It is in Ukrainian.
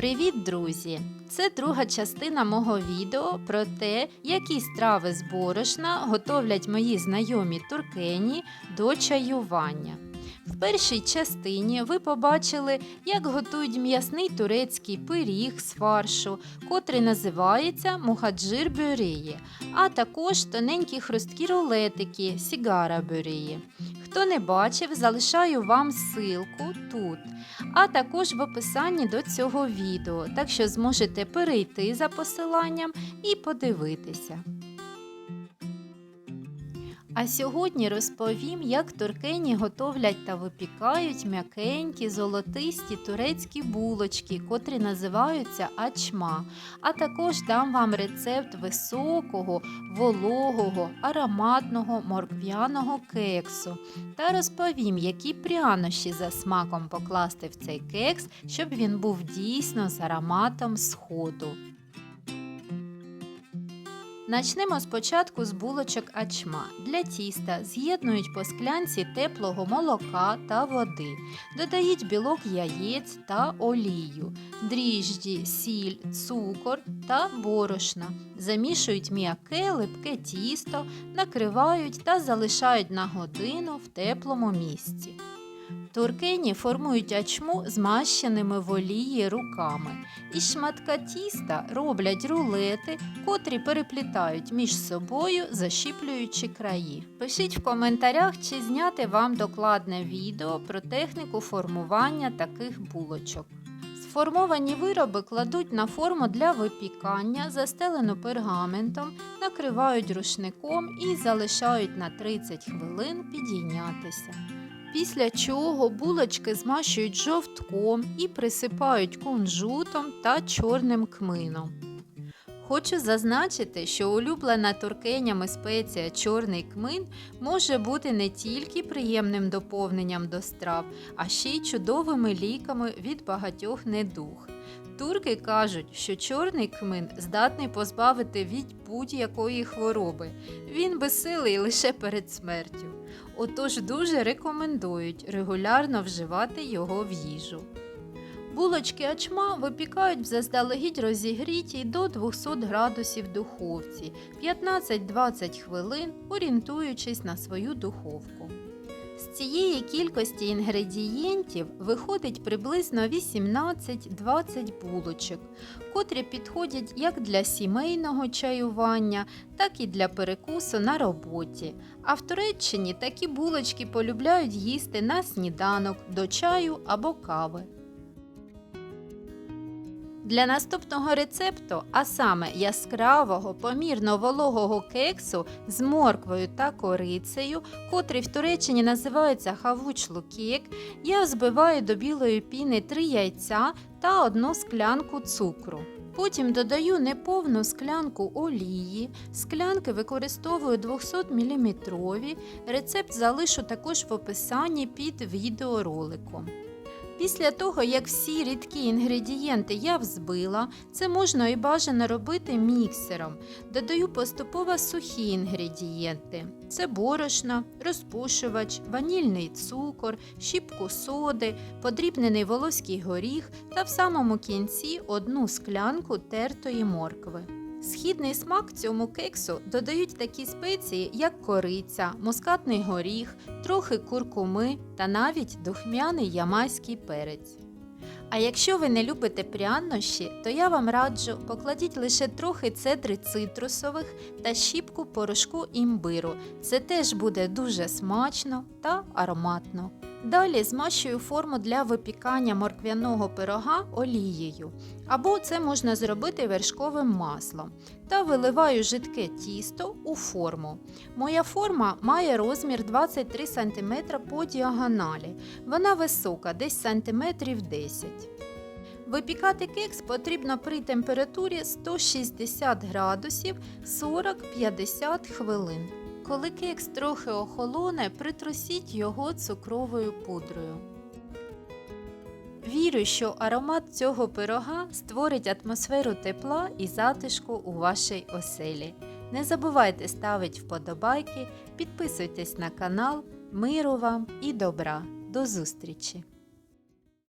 Привіт, друзі! Це друга частина мого відео про те, які страви з борошна готовлять мої знайомі туркені до чаювання. В першій частині ви побачили, як готують м'ясний турецький пиріг з фаршу, котрий називається мухаджир бюреї, а також тоненькі хрусткі рулетики сігара бюреї. Хто не бачив, залишаю вам ссылку тут, а також в описанні до цього відео, так що зможете перейти за посиланням і подивитися. А сьогодні розповім, як туркені готовлять та випікають м'якенькі золотисті турецькі булочки, котрі називаються ачма. А також дам вам рецепт високого, вологого, ароматного морквяного кексу. Та розповім, які прянощі за смаком покласти в цей кекс, щоб він був дійсно з ароматом сходу. Начнемо спочатку з булочок ачма. Для тіста з'єднують по склянці теплого молока та води, додають білок яєць та олію, дріжджі, сіль, цукор та борошна. Замішують м'яке липке тісто, накривають та залишають на годину в теплому місці. Туркені формують ачму змащеними в олії руками. Із шматка тіста роблять рулети, котрі переплітають між собою, защіплюючи краї. Пишіть в коментарях, чи зняти вам докладне відео про техніку формування таких булочок. Сформовані вироби кладуть на форму для випікання, застелену пергаментом, накривають рушником і залишають на 30 хвилин підійнятися. Після чого булочки змащують жовтком і присипають кунжутом та чорним кмином. Хочу зазначити, що улюблена туркенями спеція чорний кмин може бути не тільки приємним доповненням до страв, а ще й чудовими ліками від багатьох недуг. Турки кажуть, що чорний кмин здатний позбавити від будь-якої хвороби. Він безсилий лише перед смертю. Отож дуже рекомендують регулярно вживати його в їжу. Булочки ачма випікають в заздалегідь розігрітій до 200 градусів духовці 15-20 хвилин, орієнтуючись на свою духовку. З цієї кількості інгредієнтів виходить приблизно 18-20 булочок, котрі підходять як для сімейного чаювання, так і для перекусу на роботі. А в Туреччині такі булочки полюбляють їсти на сніданок, до чаю або кави. Для наступного рецепту, а саме яскравого, помірно вологого кексу з морквою та корицею, котрий в Туреччині називається хавучлу кек, я збиваю до білої піни 3 яйця та одну склянку цукру. Потім додаю неповну склянку олії, склянки використовую 200 мм. Рецепт залишу також в описанні під відеороликом. Після того, як всі рідкі інгредієнти я взбила, це можна і бажано робити міксером. Додаю поступово сухі інгредієнти: це борошна, розпушувач, ванільний цукор, щіпку соди, подрібнений волоський горіх та в самому кінці одну склянку тертої моркви. Східний смак цьому кексу додають такі спеції, як кориця, мускатний горіх, трохи куркуми та навіть духмяний ямайський перець. А якщо ви не любите прянощі, то я вам раджу покладіть лише трохи цедри цитрусових та щіпку порошку імбиру. Це теж буде дуже смачно та ароматно. Далі змащую форму для випікання морквяного пирога олією, або це можна зробити вершковим маслом. Та виливаю жидке тісто у форму. Моя форма має розмір 23 см по діагоналі. Вона висока, десь сантиметрів 10 Випікати кекс потрібно при температурі 160 градусів 40-50 хвилин. Коли кекс трохи охолоне, притрусіть його цукровою пудрою. Вірю, що аромат цього пирога створить атмосферу тепла і затишку у вашій оселі. Не забувайте ставити вподобайки, підписуйтесь на канал. Миру вам і добра! До зустрічі!